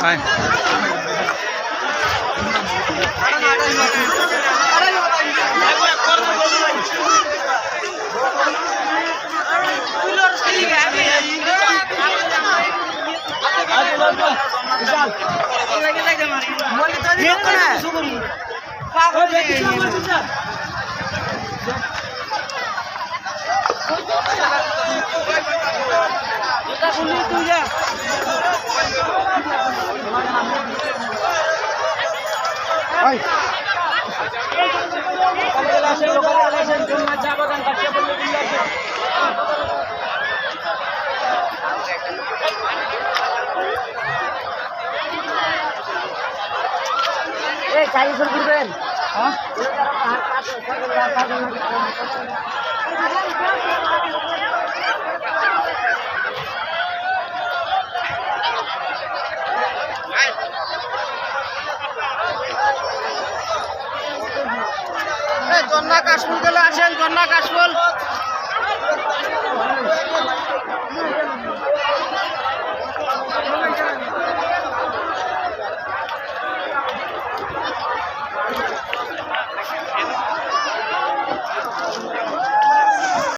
Hi. Vishal. আয় জন্না কাশফুল গেলে আসেন জন্না কাশফুল।